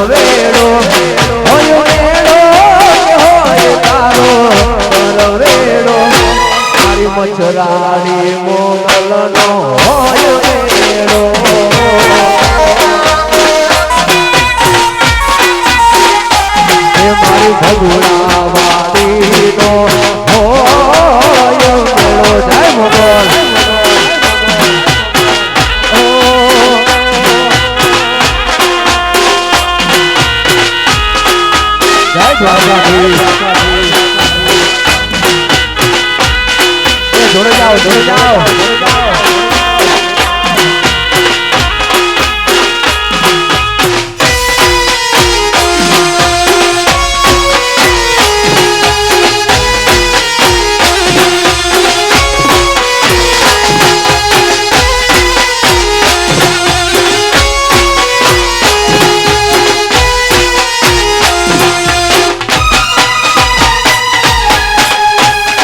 વેળો હોય મચરાણી મોગલનો જોડે જાઓ જોડે જાઓ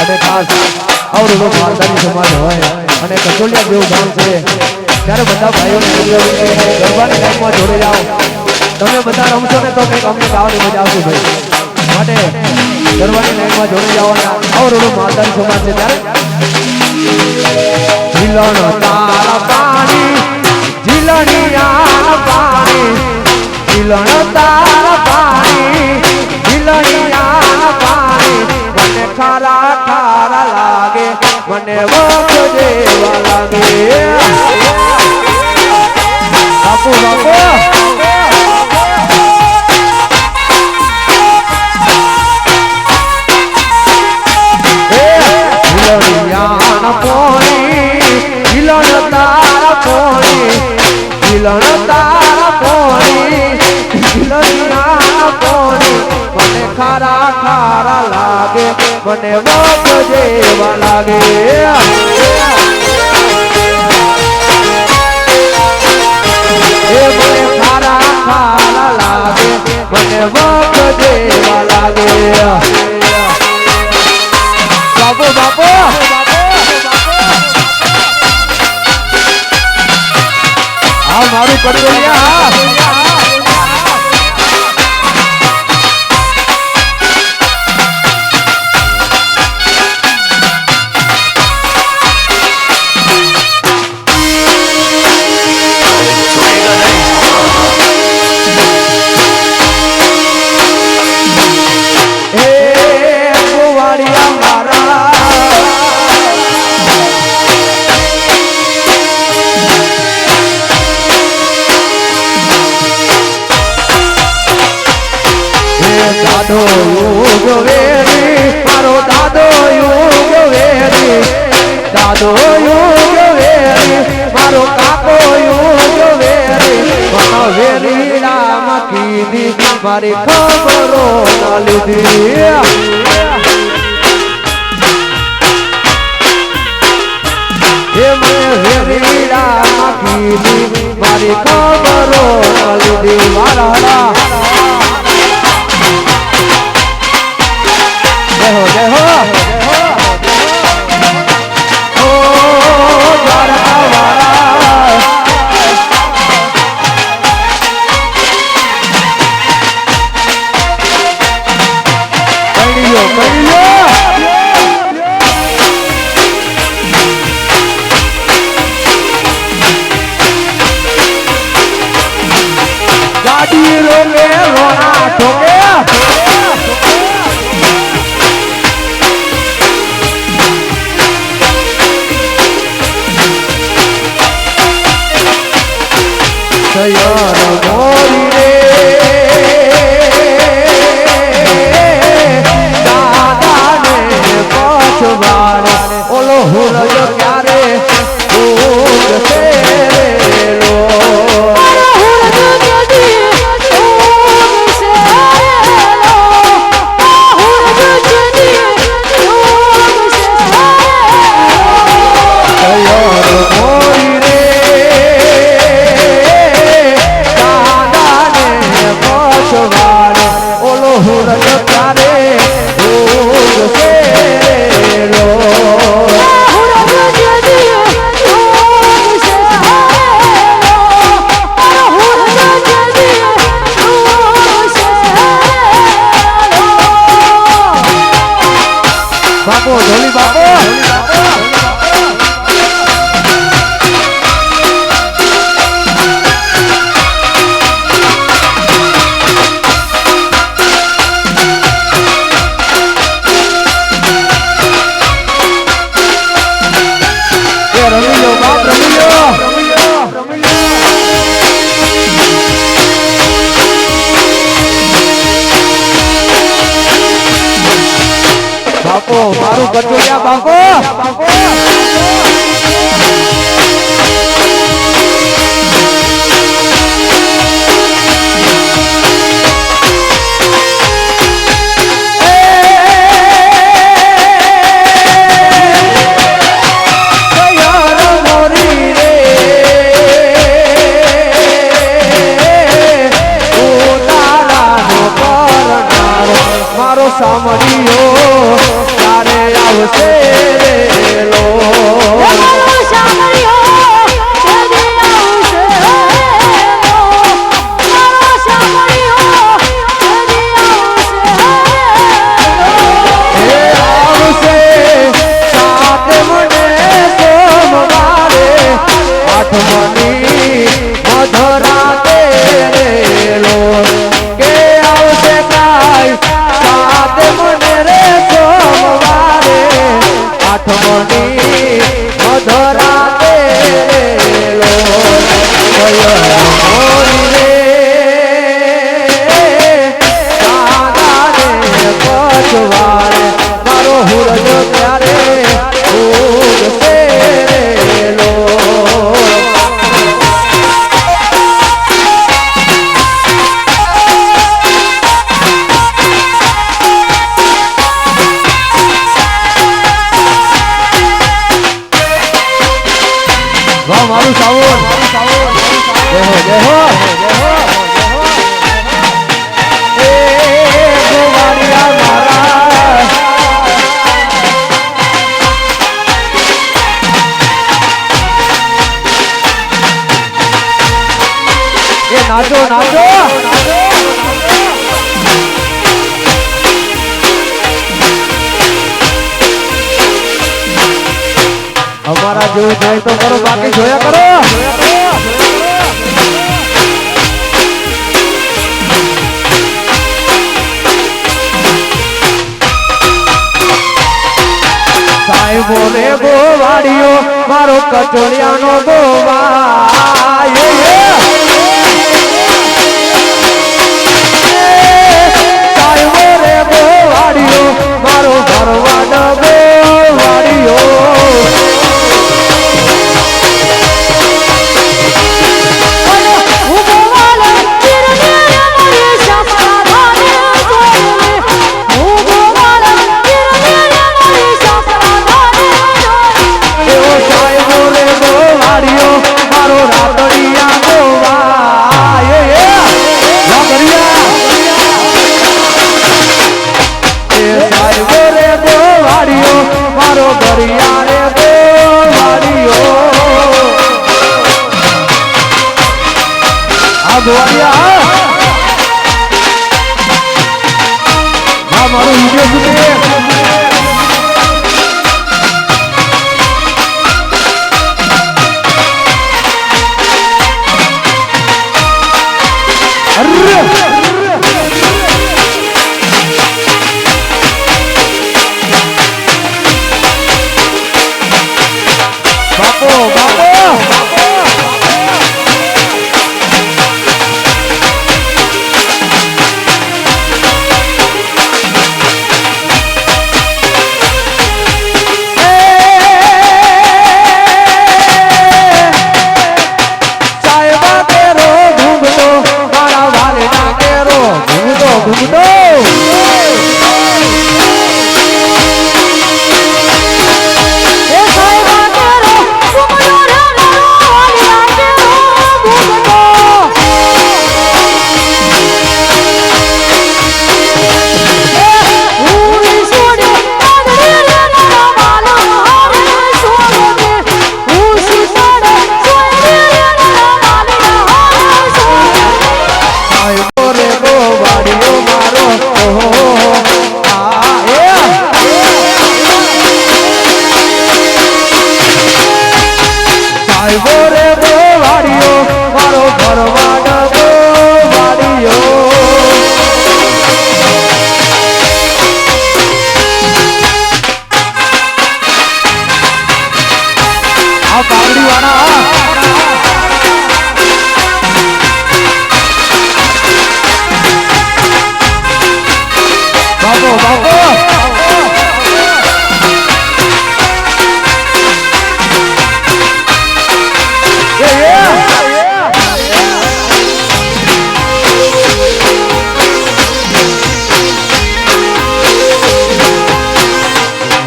અને ખાસ અવરોધો માલધારી સમાજ હોય અને કચોલિયા જેવું ગામ છે. ત્યારે બધા ભાઈઓને ગરબાની લાઈનમાં જોડે જાઓ. તમે બધા રમશો ને તો કંઈક અમને ગાવાની મજા આવશે ભાઈ. માટે ગરબાની લાઈનમાં જોડે જાઓ અને અવરોધો માલધારી સમાજ છે ત્યારે. ઝીલણ તારા પાણી, ઝીલણિયા પાણી. ઝીલણ મને વખ દેવા લાગે બાપુ. બાપુ ખારા ખારા લાગે, મને વખ જેવા લાગે. એ મને ખારા ખારા લાગે, મને વખ જેવા લાગે. બાપુ બાપુ. હા, મારું કડોલિયા હે. મારી ખબરો ના લીધી. મારી ખબરો ના લીધી. મારા જય હો જય હો. બાપો ઢોલી બાપો. tampoco. જય હો. ગોવાળિયા હા મારું વીડિયો સુધી Yeah.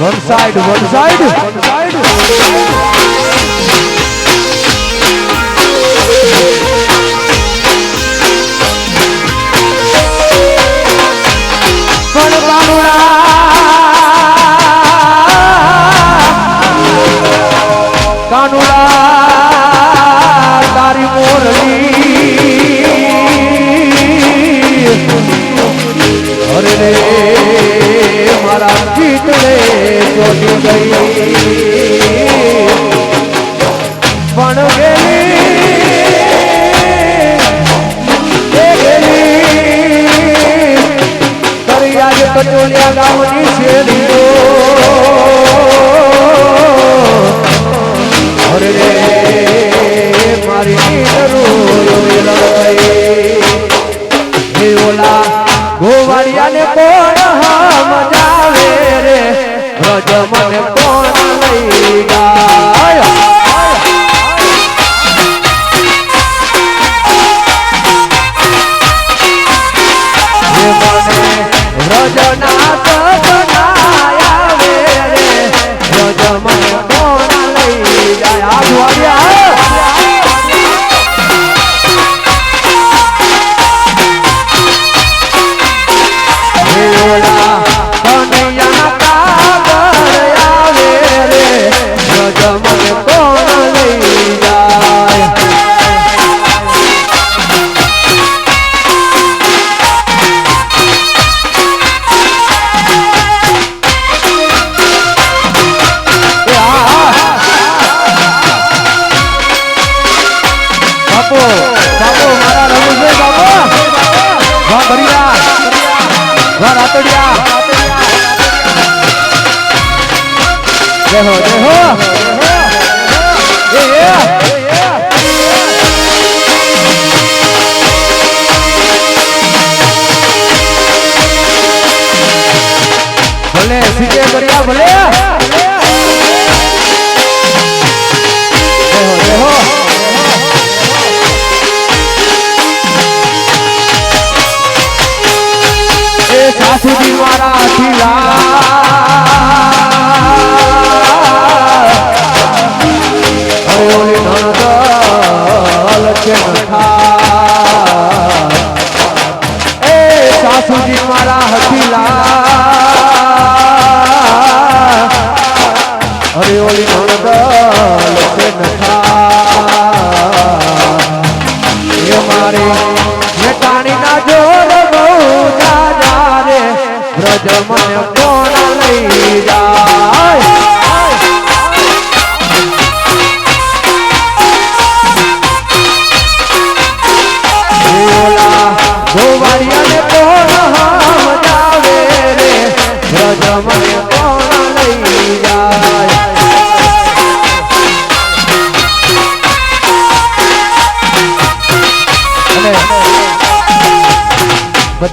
One side, one side, one side. મારા ચીતળે ચોટી ગઈ. પણ ગેલી દરિયાજ કચોલિયા ગામની શેરીઓ મને કોણ લઈ જાય હે મને વ્રજનાથ બનાયા વે રે વ્રજ મને કોણ લઈ વેલા બરિયા ભલે જોડ બહુ દાદા રે. વ્રજ મને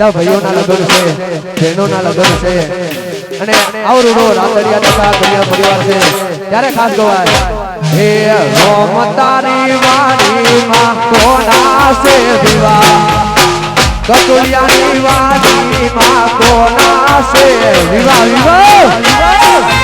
બધા ભાઈઓના લગ્ન છે, બહેનોના લગ્ન છે. અને આવરૂડો રાતડિયા તથા કન્યા પરિવાર છે. ત્યારે ખાસ ગવાય, હે રોમ તારી વાડી માં કોના છે વિવાહ? કતુલિયાની વાણીમાં કોના છે વિવાહ? વિવાહ!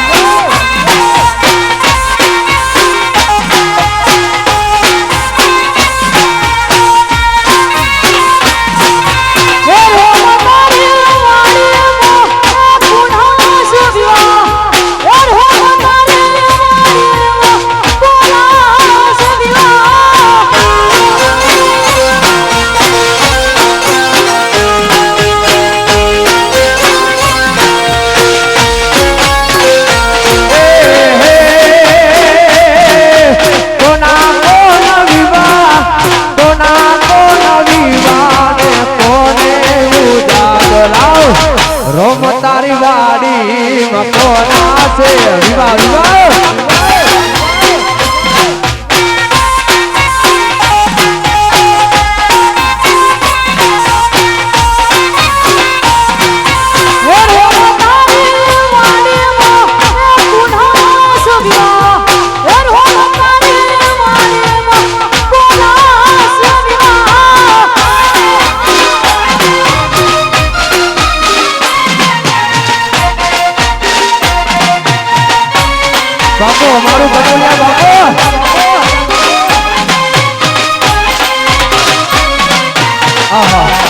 啊好。好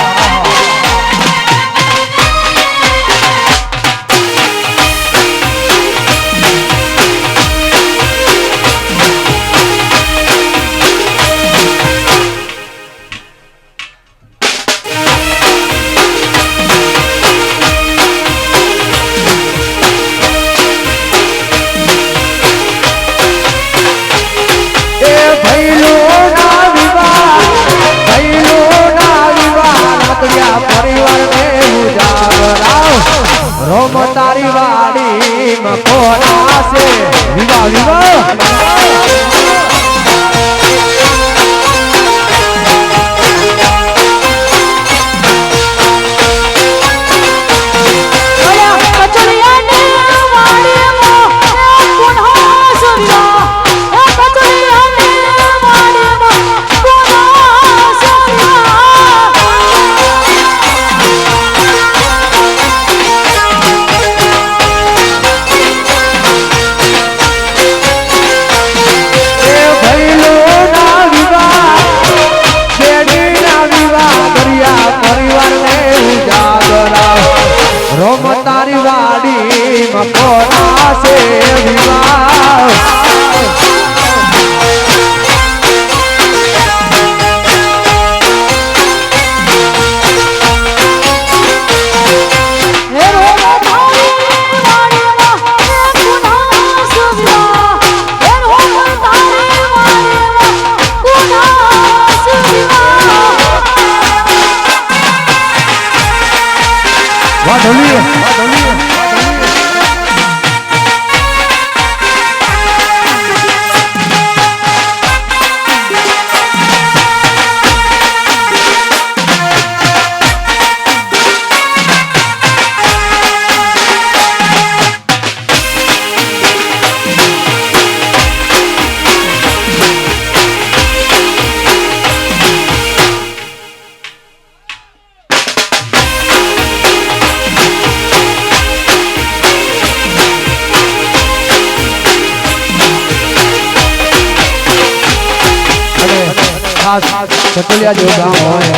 ચટોલિયા જેવું ગામ હોય.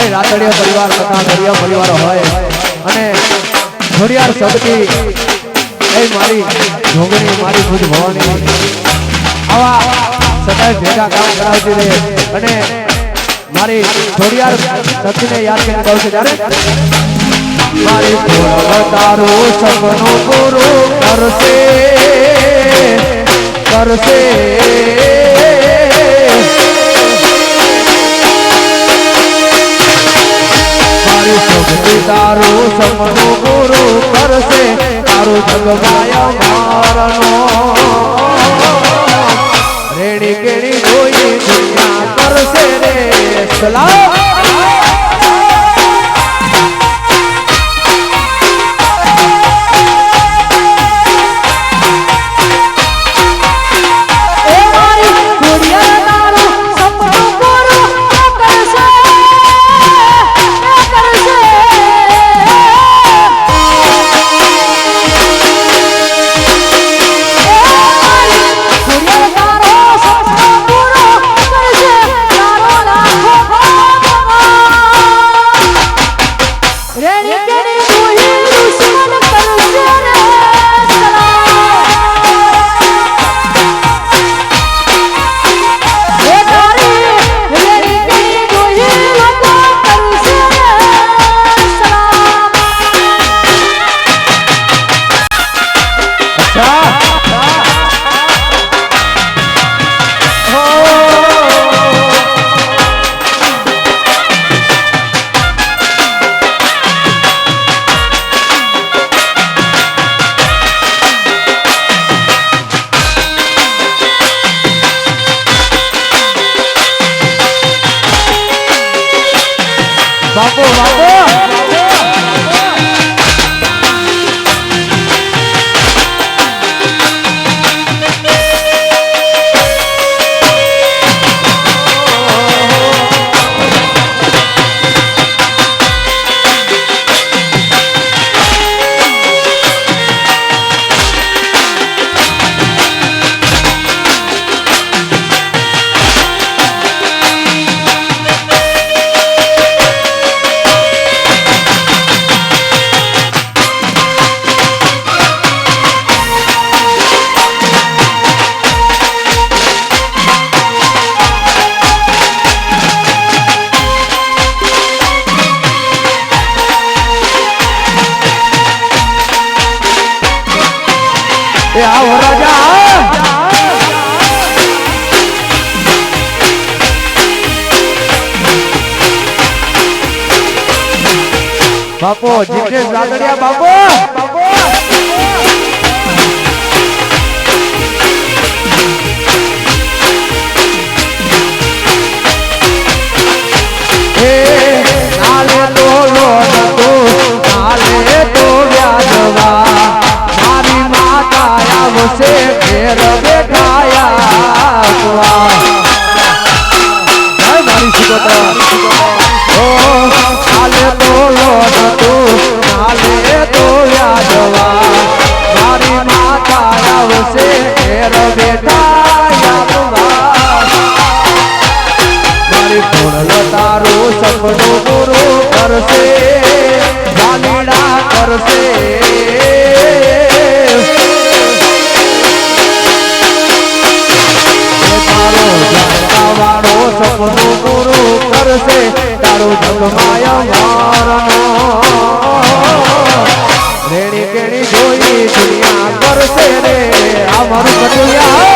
એ રાતડિયા પરિવાર તથા ઘડિયા પરિવાર હોય. અને ખોડિયાર સબકી એ મારી ઢોંગણી મારી ખુદ ભવાની આવા સદાય ભેગા કામ કરાવતી રહે. અને મારી ખોડિયાર સતીને યાદ કરીને કહું છું ત્યારે મારી તારું સપનું પૂરું કરશે કરશે કરશે તારું જગમાય મારનો. રેડી કેડી જોઈ દુનિયા કરશે રે. સલામ બાપુ બાપુ બાપો જીતેશ લાડડિયા બાપો. તારો જગમાય મારનો. રેણી કેણી જોઈ દુનિયા કરશે રે. આ મારું